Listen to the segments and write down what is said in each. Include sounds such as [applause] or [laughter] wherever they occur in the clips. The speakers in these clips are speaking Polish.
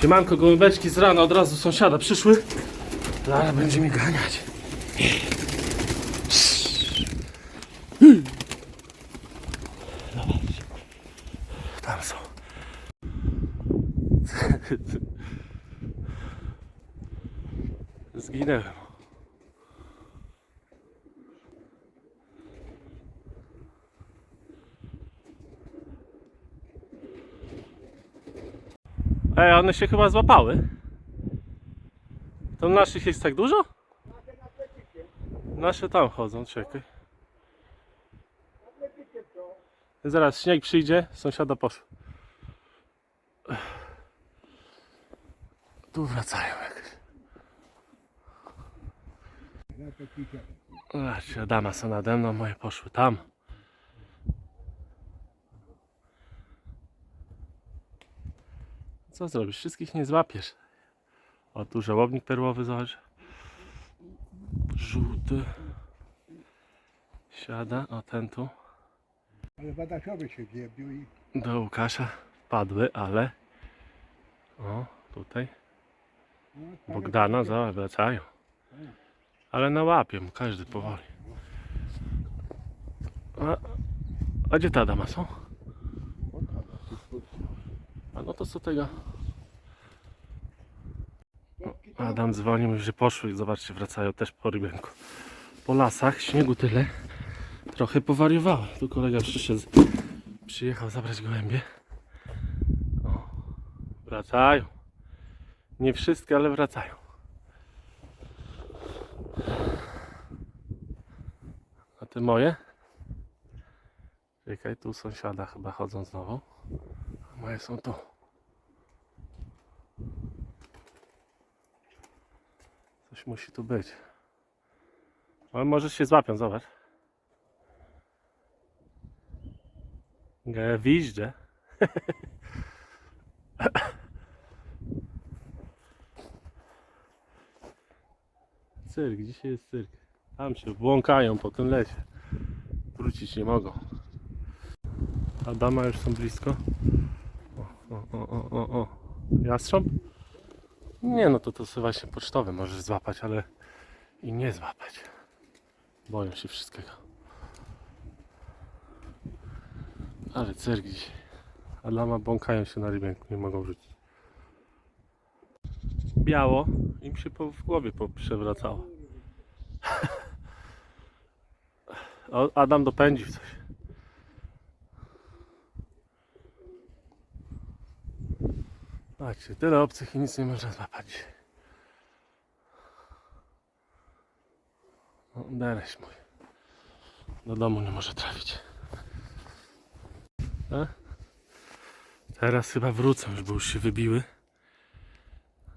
Siemanko, gołębeczki z rana od razu sąsiada przyszły. Zaraz będzie mi ganiać. Zobaczcie. Tam są. Zginęłem. Ej, one się chyba złapały. To naszych jest tak dużo? Nasze tam chodzą, czekaj. Zaraz śnieg przyjdzie, sąsiada poszło. Tu wracają jakieś. Zobaczcie, Adama są nade mną, moje poszły tam. Co zrobisz? Wszystkich nie złapiesz. O, tu żałobnik perłowy, zobacz. Żółty. Siada, o ten tu. Ale Badasiowy się zjebił i Do Łukasza padły, ale... O, tutaj. no, Bogdana, zobacz, wracają. Ale na łapie mu każdy powoli. A, a gdzie ta dama są? No to co tego? Adam dzwoni, mówi, że poszły. Zobaczcie, wracają też po rybęku. Po lasach, śniegu tyle. Trochę powariowały. Tu kolega przyszedł, przyjechał zabrać gołębie. O, wracają. Nie wszystkie, ale wracają. A te moje? Czekaj, tu sąsiada chyba chodzą znowu. A moje są tu. Coś musi tu być. Ale może się złapią, zobacz. Gwizdże. [laughs] Cyrk, dzisiaj jest cyrk. Tam się błąkają po tym lesie. Wrócić nie mogą. Adama już są blisko. O, o, o, o, o. Jastrząb? Nie, no to to sobie właśnie pocztowe możesz złapać, ale i nie złapać. Boją się wszystkiego. Ale cyrk dzisiaj. Adama błąkają się na rybęku, nie mogą wrócić. Biało im się po, w głowie przewracało. [laughs] Adam dopędził coś. Patrzcie, tyle obcych i nic nie można złapać. No, Dereś mój. Do domu nie może trafić. A? Teraz chyba wrócą, już bo już się wybiły.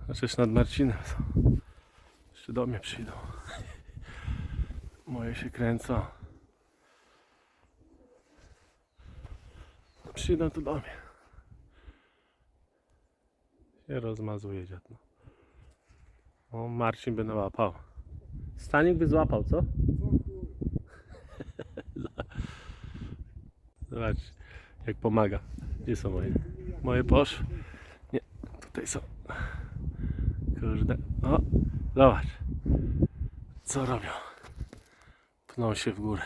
Chociaż nad Marcinem są. Jeszcze do mnie przyjdą. Moje się kręcą. Przyjdą tu do mnie. Się rozmazuje dziad. No. O, Marcin by nałapał. Stanik by złapał, co? [laughs] Zobacz, jak pomaga. Gdzie są moje? Moje poszły. Nie, tutaj są. Kurde. O, zobacz. Co robią? Pną się w górę.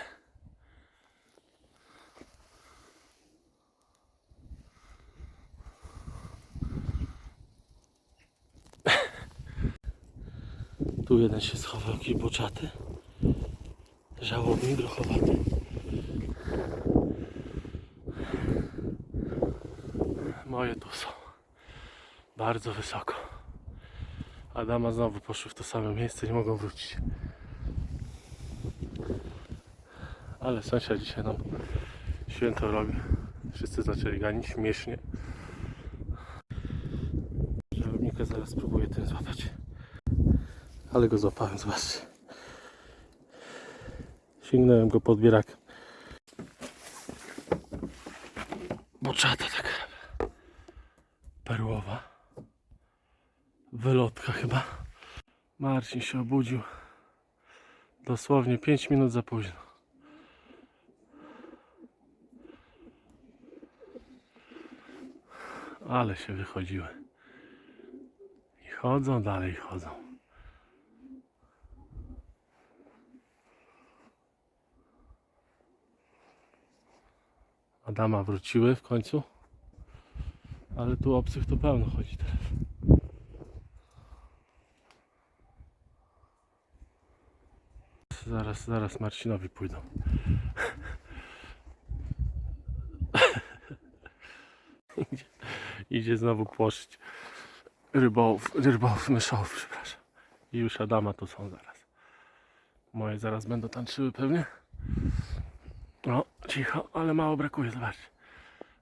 Tu jeden się schował, jakiś boczaty. Żałobnik grochowaty. Moje tu są. Bardzo wysoko. Adama znowu poszły w to samo miejsce, nie mogą wrócić. Ale sąsiad dzisiaj nam święto robi. Wszyscy zaczęli ganić śmiesznie. Żałobnika zaraz spróbuję ten złapać. Ale go złapałem, zobaczcie. Sięgnąłem go pod bierak. Boczata taka perłowa. Wylotka chyba. Marcin się obudził. Dosłownie 5 minut za późno. Ale się wychodziły. chodzą dalej, chodzą. Adama wróciły w końcu. Ale tu obcych to pełno chodzi teraz. Zaraz, zaraz Marcinowi pójdą. idzie, idzie znowu płoszyć rybołów, rybołów, myszołów, przepraszam. I już Adama tu są zaraz. Moje zaraz będą tańczyły pewnie. Cicho, ale mało brakuje, zobaczcie.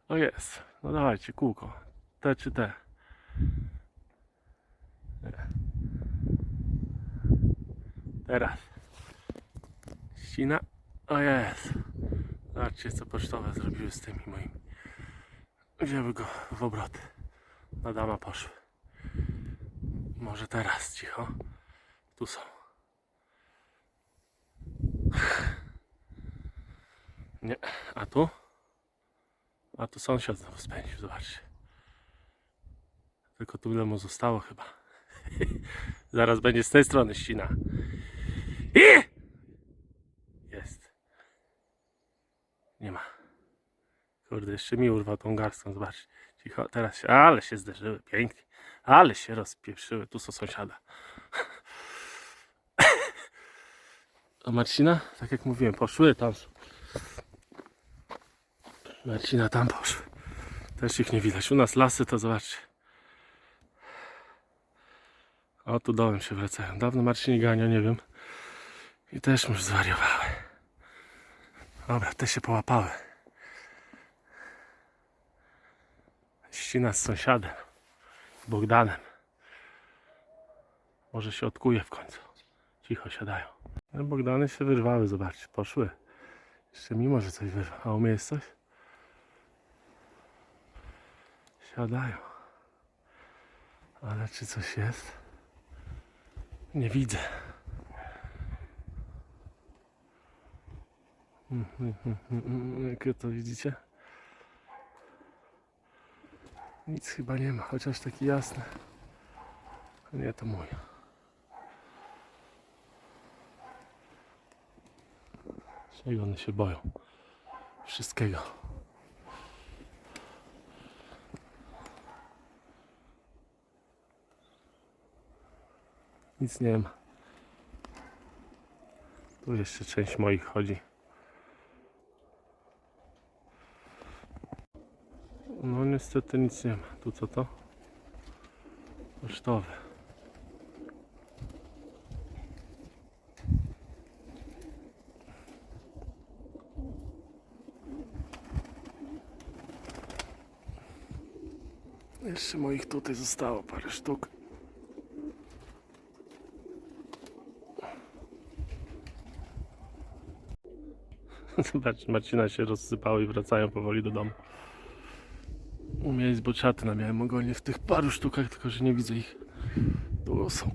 O jest, no dawajcie, kółko. Te czy te? Teraz. Ścina. O jest. Zobaczcie, co pocztowe zrobiły z tymi moimi. Wzięły go w obroty. Na dama poszły. Może teraz, cicho. Tu są. Nie, a tu? A tu sąsiad znowu spędził, zobaczcie. Tylko tu ile mu zostało chyba. [laughs] Zaraz będzie z tej strony ścina. I! Jest. Nie ma. Kurde, jeszcze mi urwał tą garstką, zobacz. Cicho, teraz się, ale się zderzyły, pięknie. Ale się rozpieprzyły, tu są sąsiada. [laughs] A Marcina, tak jak mówiłem, poszły tam. są. Marcina tam poszły. Też ich nie widać. U nas lasy to zobaczcie. O, tu dołem się wracają. Dawno Marcini gania, nie wiem. I też już zwariowały. Dobra, te się połapały. Ścina z sąsiadem. Bogdanem. Może się odkuje w końcu. Cicho siadają. No, Bogdany się wyrwały, zobaczcie, poszły. Jeszcze mimo, że coś wyrwa. A u mnie jest coś? Siadają. Ale czy coś jest? Nie widzę. Jakie to widzicie? Nic chyba nie ma, chociaż taki jasny. Nie, to mój. Czego one się boją? Wszystkiego. Nic nie ma. Tu jeszcze część moich chodzi. No niestety nic nie ma. Tu co to? Kosztowe. Jeszcze moich tutaj zostało parę sztuk. [laughs] Zobacz, Marcina się rozsypały i wracają powoli do domu. U mnie jest boczaty na miałem ogonie w tych paru sztukach, tylko że nie widzę ich. Tu są.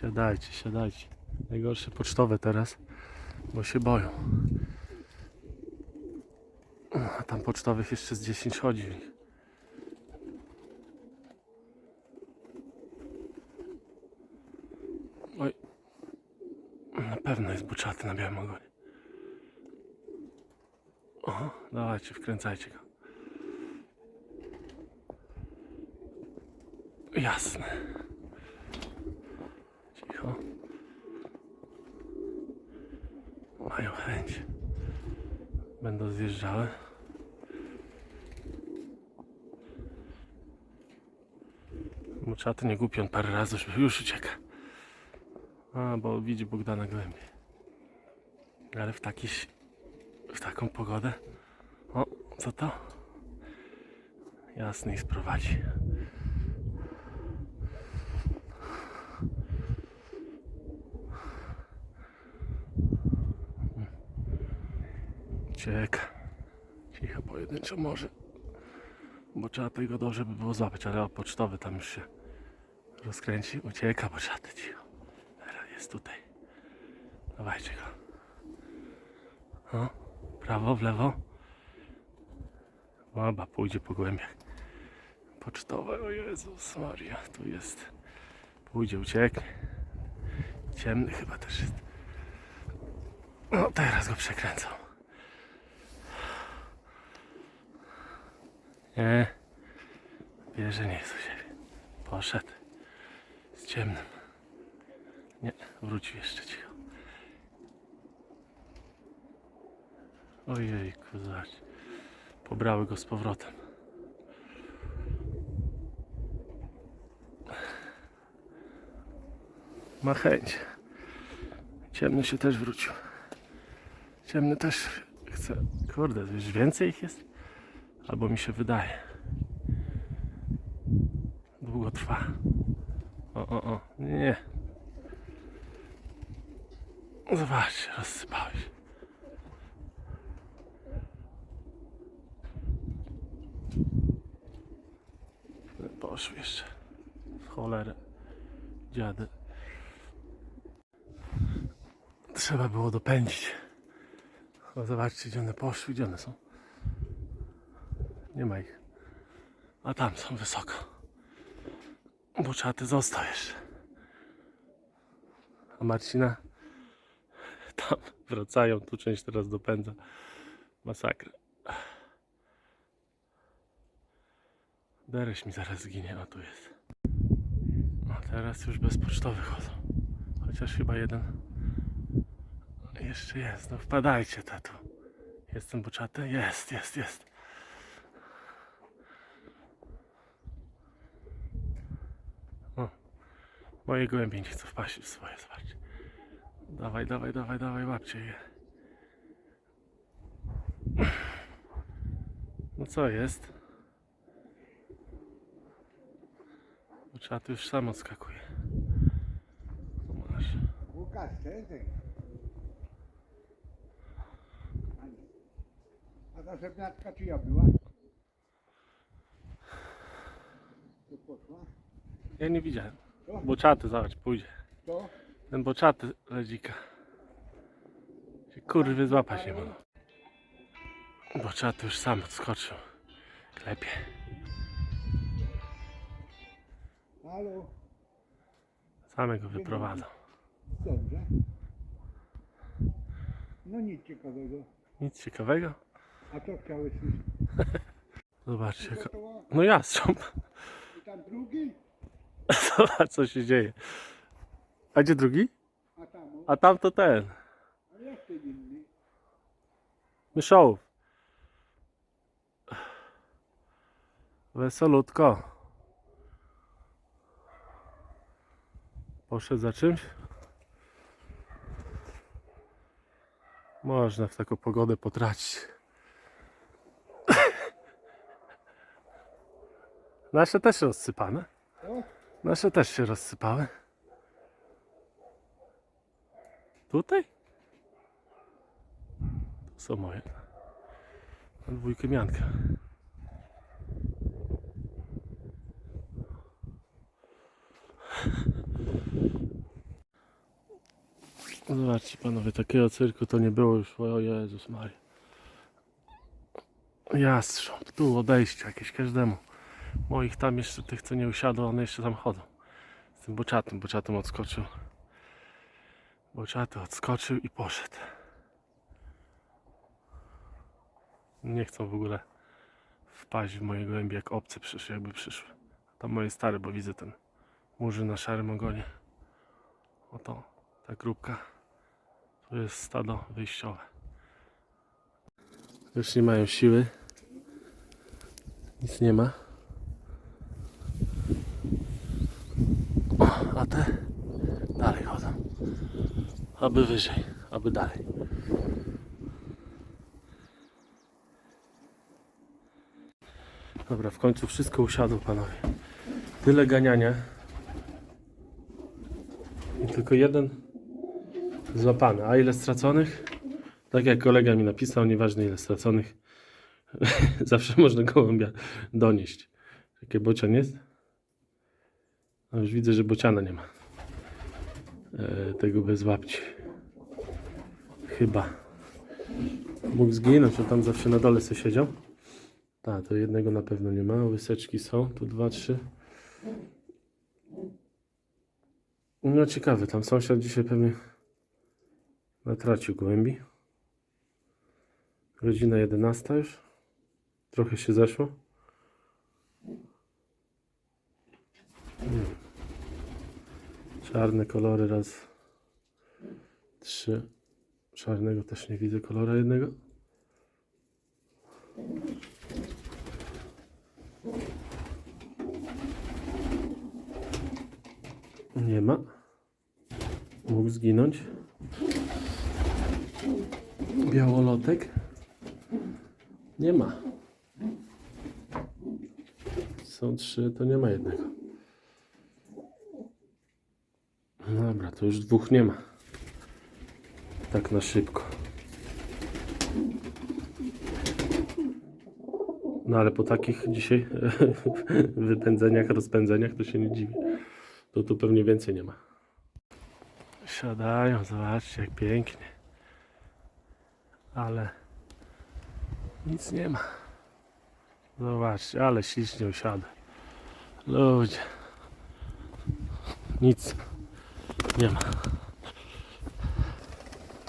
Siadajcie, siadajcie. Najgorsze pocztowe teraz, bo się boją. Tam pocztowych jeszcze z 10 chodzi. Oj. Na pewno jest buczaty na białym ogonie. O, dawajcie, wkręcajcie go. Jasne. Cicho. Mają chęć. Będą zjeżdżały. Muczaty nie głupi, on parę razy już, już ucieka. A, bo widzi Bogdana głębiej. Ale w taki, ś- w taką pogodę. O, co to? Jasny i sprowadzi. Ucieka. Cicho, pojedynczo może. Bo trzeba tego dobrze by było złapać, ale o, pocztowy tam już się rozkręci. Ucieka, bo trzeba cicho. Teraz jest tutaj. Dawajcie go. No, prawo, w lewo. Łaba pójdzie po głębiach. Pocztowe, o Jezus Maria, tu jest. Pójdzie, ucieknie. Ciemny chyba też jest. No, teraz go przekręcą. Nie. Bierze nie siebie. Poszedł. Ciemnym. Nie, wrócił jeszcze cicho. Ojej, zobacz. Pobrały go z powrotem. Ma chęć. Ciemny się też wrócił. Ciemny też chce. Kurde, już więcej ich jest? Albo mi się wydaje. Długo trwa. O, o. Nie. Zobaczcie, rozsypałeś. Poszły jeszcze. W cholerę. Dziady. Trzeba było dopędzić. O, zobaczcie, gdzie one poszły, gdzie one są. Nie ma ich. A tam są wysoko. Bo czaty został jeszcze. A Marcina tam wracają, tu część teraz dopędza. Masakra. Dereś mi zaraz zginie, a tu jest. No teraz już bezpocztowy chodzą. Chociaż chyba jeden jeszcze jest. No wpadajcie, tato. Jestem boczaty? Jest, jest, jest. Moje gołębie nie chcą wpaść w swoje, zobaczcie. Dawaj, dawaj, dawaj, dawaj, łapcie je. No co jest? Boczat już sam odskakuje. No Masz. Łukasz, ten. A ta żebniaczka czyja była? Ja nie widziałem. Co? Boczaty, zobacz, pójdzie. To? Ten boczaty ledzika. Się kurwy złapać nie mogą. Boczaty już sam odskoczył. Klepie. Halo? Samego wyprowadzą. Dobrze. No nic ciekawego. Nic ciekawego. A co chciałeś? [laughs] Zobaczcie. jaka-? No jastrząb. I tam drugi? [laughs] Zobacz co się dzieje. A gdzie drugi? A tam, o, A tam to ten. a inny. Myszołów. Wesolutko. Poszedł za czymś? Można w taką pogodę potracić. [laughs] Nasze też rozsypane. Nasze też się rozsypały. Tutaj? To są moje. Dwójkę miankę. Zobaczcie panowie, takiego cyrku to nie było już. O Jezus Maria. Jastrząb, tu odejście jakieś każdemu. Moich tam jeszcze tych co nie usiadło, one jeszcze tam chodzą. Z tym boczatym, boczatym odskoczył. Boczaty odskoczył i poszedł. Nie chcą w ogóle wpaść w moje gołębie jak obce przyszły, jakby przyszły. Tam moje stare, bo widzę ten murzyn na szarym ogonie. Oto ta grupka. Tu jest stado wyjściowe. Już nie mają siły. Nic nie ma. Te dalej chodzą. Aby wyżej, aby dalej. Dobra, w końcu wszystko usiadło, panowie. Tyle ganiania. I tylko jeden złapany. A ile straconych? Tak jak kolega mi napisał, nieważne ile straconych. [laughs] Zawsze można gołębia donieść. Jakie bocian jest? A już widzę, że bociana nie ma. E, tego bez łapci. Chyba. Mógł zginąć, on tam zawsze na dole sobie siedział. Tak, to jednego na pewno nie ma. Łyseczki są, tu dwa, trzy. No ciekawe, tam sąsiad dzisiaj pewnie natracił głębi. Godzina 11 już. Trochę się zeszło. Czarne kolory raz. Trzy. Czarnego też nie widzę kolora jednego. Nie ma. Mógł zginąć. Białolotek. Nie ma. Są trzy, to nie ma jednego. Dobra, to już dwóch nie ma. Tak na szybko. No ale po takich dzisiaj [laughs] wypędzeniach, rozpędzeniach to się nie dziwi. To tu pewnie więcej nie ma. Siadają, zobaczcie jak pięknie. Ale nic nie ma. Zobaczcie, ale ślicznie usiada. Ludzie. Nic nie ma.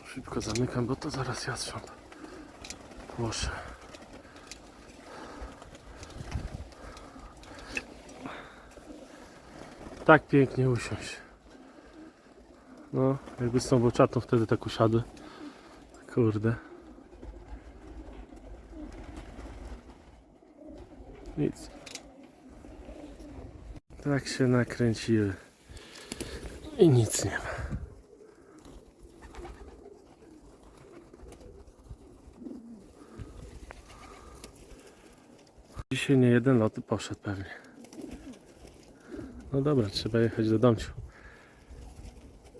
Szybko zamykam, bo to zaraz jastrząb. Proszę. Tak pięknie usiąść. No, jakby z tą boczatą wtedy tak usiadły. Kurde. Nic. Tak się nakręciły. I nic nie ma. Dzisiaj nie jeden lot poszedł pewnie. No dobra, trzeba jechać do domciu.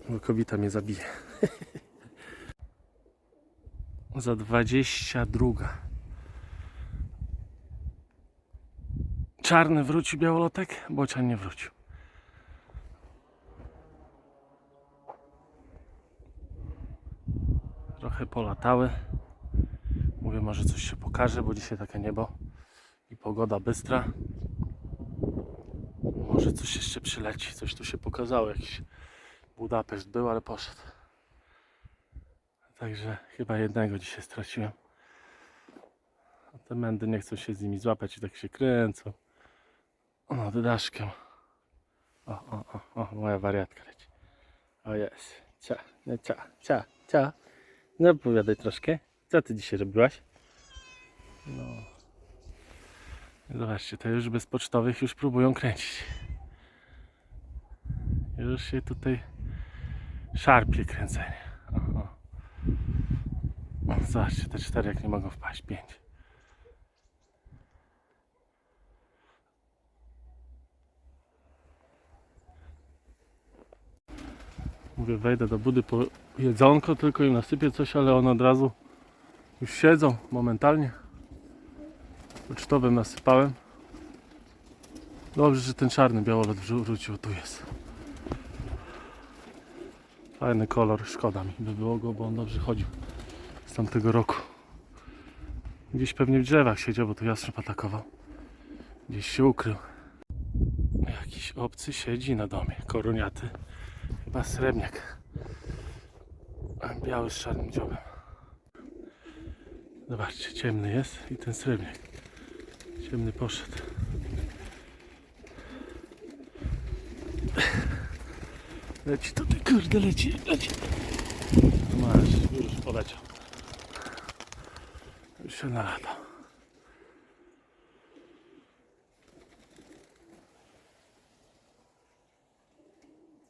Bo kobieta mnie zabije. [laughs] Za 22. Czarny wrócił białolotek, bocian nie wrócił. Trochę polatały. Mówię, może coś się pokaże, bo dzisiaj takie niebo i pogoda bystra. Może coś jeszcze przyleci, coś tu się pokazało, jakiś Budapeszt był, ale poszedł. Także chyba jednego dzisiaj straciłem. A te mędy nie chcą się z nimi złapać i tak się kręcą. O, dydaszkiem. O, o, o, o, moja wariatka leci. O jest. Cia, no cia, cia, cia. No opowiadaj troszkę. Co ty dzisiaj robiłaś? No. Zobaczcie, te już bez pocztowych już próbują kręcić. Już się tutaj szarpie kręcenie. O, o. O, Zobaczcie, te cztery jak nie mogą wpaść. Pięć. Mówię, wejdę do budy po jedzonko, tylko im nasypię coś, ale one od razu już siedzą momentalnie. Pocztowym nasypałem. Dobrze, że ten czarny białolot wrócił, tu jest. Fajny kolor, szkoda mi by było go, bo on dobrze chodził z tamtego roku. Gdzieś pewnie w drzewach siedział, bo tu jastrząb atakował. Gdzieś się ukrył. Jakiś obcy siedzi na domie, koroniaty. Chyba srebrniak. Biały z czarnym dziobem. Zobaczcie, ciemny jest i ten srebrniak. Ciemny poszedł. Leci tutaj, kurde, leci, leci. Masz, już poleciał. Już się nalatał.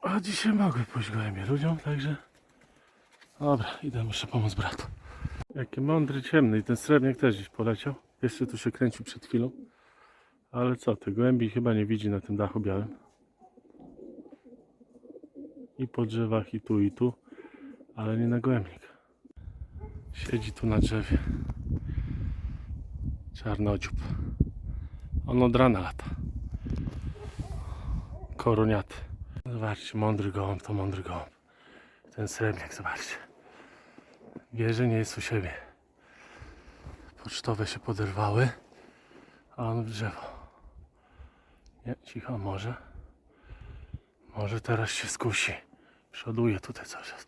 A dzisiaj mogły pójść gołębie ludziom, także... Dobra, idę, muszę pomóc bratu. Jaki mądry, ciemny i ten srebrniak też gdzieś poleciał. Jeszcze tu się kręcił przed chwilą. Ale co ty, gołębi chyba nie widzi na tym dachu białym. I po drzewach, i tu, i tu. Ale nie na gołębnik. Siedzi tu na drzewie. Czarnodziób. On od rana lata. Koroniaty. Zobaczcie, mądry gołąb to mądry gołąb. Ten srebrniak, zobaczcie. Że nie jest u siebie. Pocztowe się poderwały, a on w drzewo. Nie, cicho, może. Może teraz się skusi. Przoduje tutaj cały czas.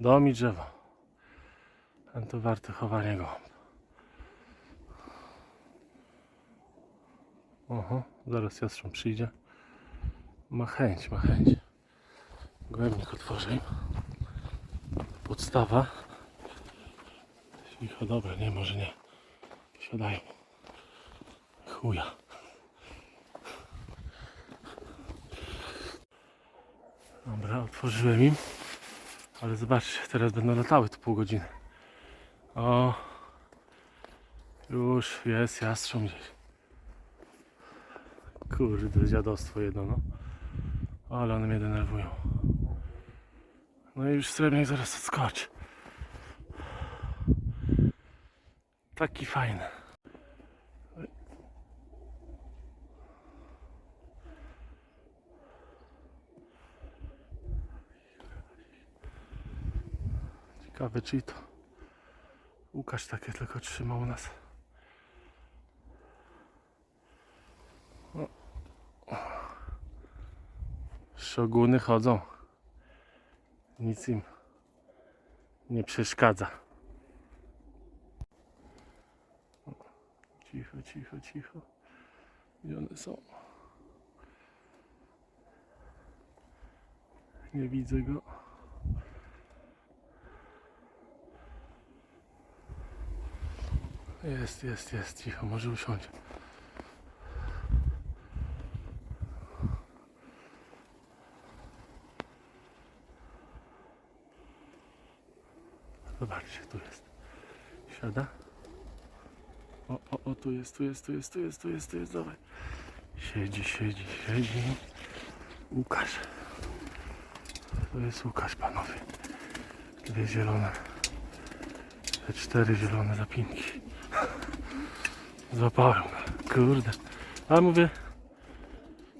Dom i drzewo. Ten to warte chowanie go. Oho, zaraz jastrząb przyjdzie. Ma chęć, ma chęć. Głębnik otworzę. Podstawa. Cicho, dobra, nie, może nie. Siadają. Chuja. Dobra, otworzyłem im. Ale zobaczcie, teraz będą latały tu pół godziny. O. Już jest jastrząb gdzieś. Kurde, dziadostwo jedno, no. Ale one mnie denerwują. No i już srebrnik zaraz odskoczy. Taki fajny. Ciekawe czy to Łukasz takie tylko trzymał nas. O. Szoguny chodzą. Nic im nie przeszkadza. Cicho, cicho. Gdzie one są? Nie widzę go. Jest, jest, jest. Cicho, może usiądzie. Zobaczcie, tu jest. Siada. O, o, o, tu jest, tu jest, tu jest, tu jest, tu jest, tu jest, dawaj. Siedzi, siedzi, siedzi. Łukasz. To jest Łukasz, panowie. Dwie zielone. Te cztery zielone zapinki. [laughs] Złapałem. Kurde. Ale mówię,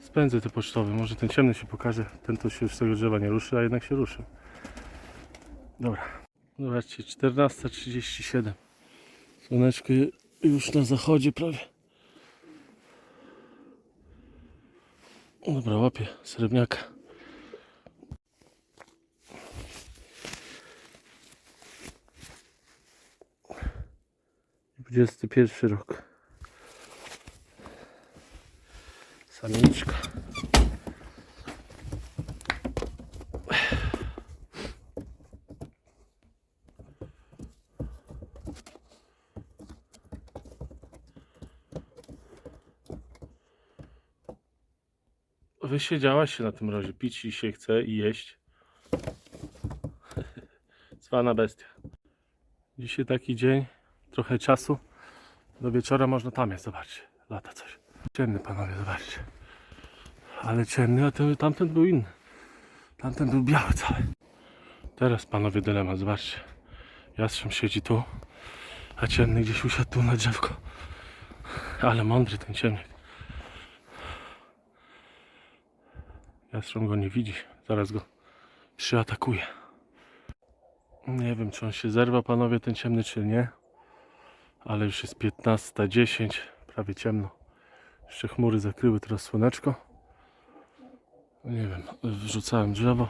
spędzę te pocztowe. Może ten ciemny się pokaże. Ten to się z tego drzewa nie ruszy, a jednak się ruszy. Dobra. Zobaczcie, 14.37. Słoneczko już na zachodzie prawie. Dobra, łapię srebrniaka. Dwudziesty pierwszy rok. Samiczka. Wysiedziałaś się na tym rozie. Pić ci się chce i jeść. [laughs] Cwana bestia. Dzisiaj taki dzień, trochę czasu. Do wieczora można tam jest, zobaczcie. Lata coś. Ciemny panowie, zobaczcie. Ale ciemny, a ten, tamten był inny. Tamten był biały cały. Teraz panowie dylemat, zobaczcie. Jastrząb siedzi tu, a ciemny gdzieś usiadł tu na drzewko. Ale mądry ten ciemnik. Jastrząb go nie widzi. Zaraz go przyatakuje. Nie wiem, czy on się zerwa, panowie, ten ciemny, czy nie. Ale już jest 15.10, prawie ciemno. Jeszcze chmury zakryły teraz słoneczko. Nie wiem, wrzucałem drzewo.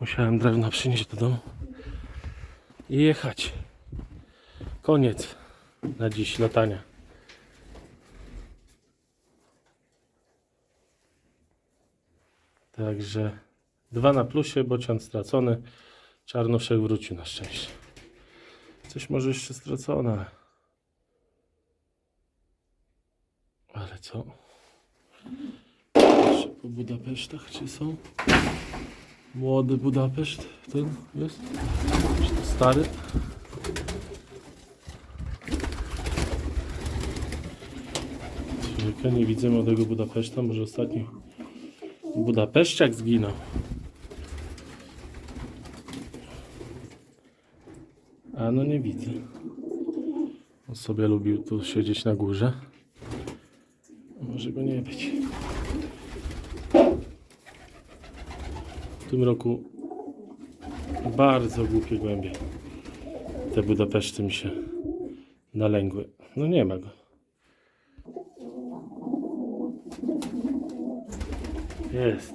Musiałem drewna przynieść do domu. I jechać. Koniec na dziś latania. Także dwa na plusie, bocian stracony. Czarnoszek wrócił na szczęście. Coś może jeszcze stracone, ale... Co? Jeszcze po Budapesztach, czy są? Młody Budapeszt, ten jest? Czy to stary? Nie widzę młodego Budapeszta, może ostatni Budapeszciak zginął. A no nie widzę. On sobie lubił tu siedzieć na górze. Może go nie być. W tym roku bardzo głupie głębie. Te Budapeszty mi się nalęgły. No nie ma go. Jest.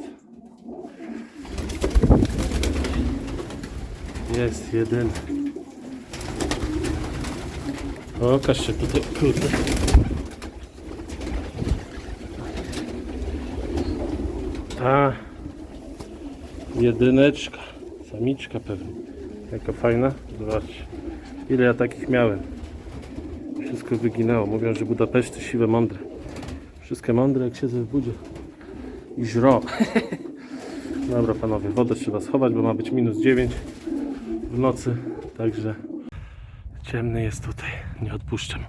Jest jeden. O, Okaż się tutaj, kurde. A, jedyneczka, samiczka pewnie. Jaka fajna, zobaczcie. Ile ja takich miałem. Wszystko wyginęło. Mówią, że Budapeszty siwe, mądre. Wszystkie mądre, jak siedzę w budzie. I żro. Dobra panowie, wodę trzeba schować, bo ma być minus 9 w nocy. Także ciemny jest tutaj. Nie odpuszczam.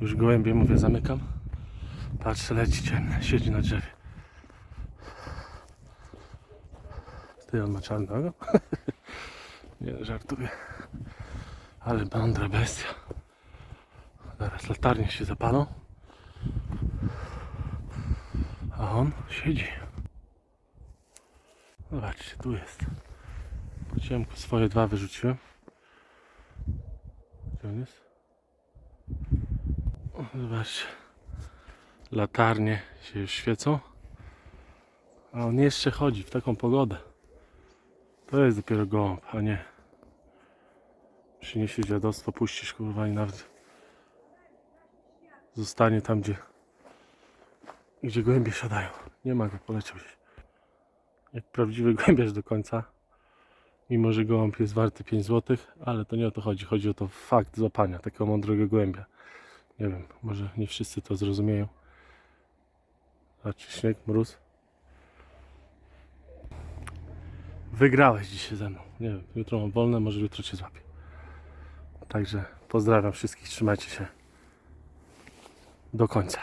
Już gołębie mówię, zamykam. Patrzę, leci ciemny, siedzi na drzewie. Ty on ma czarnego? [laughs] Nie, żartuję. Ale mądra bestia. Zaraz latarnie się zapalą. A on siedzi. Zobaczcie, tu jest. Po ciemku swoje dwa wyrzuciłem. Gdzie on jest? Zobaczcie. Latarnie się już świecą. A on jeszcze chodzi w taką pogodę. To jest dopiero gołąb, a nie. Przyniesie dziadostwo, puścisz kurwa i nawet zostanie tam, gdzie gdzie gołębie siadają. Nie ma go, poleciał się. Jak prawdziwy gołębiarz do końca. Mimo, że gołąb jest warty 5 zł, ale to nie o to chodzi. Chodzi o to fakt złapania takiego mądrego gołębia. Nie wiem, może nie wszyscy to zrozumieją. Zobaczcie, śnieg, mróz. Wygrałeś dzisiaj ze mną. Nie wiem, jutro mam wolne, może jutro cię złapię. Także pozdrawiam wszystkich, trzymajcie się do końca.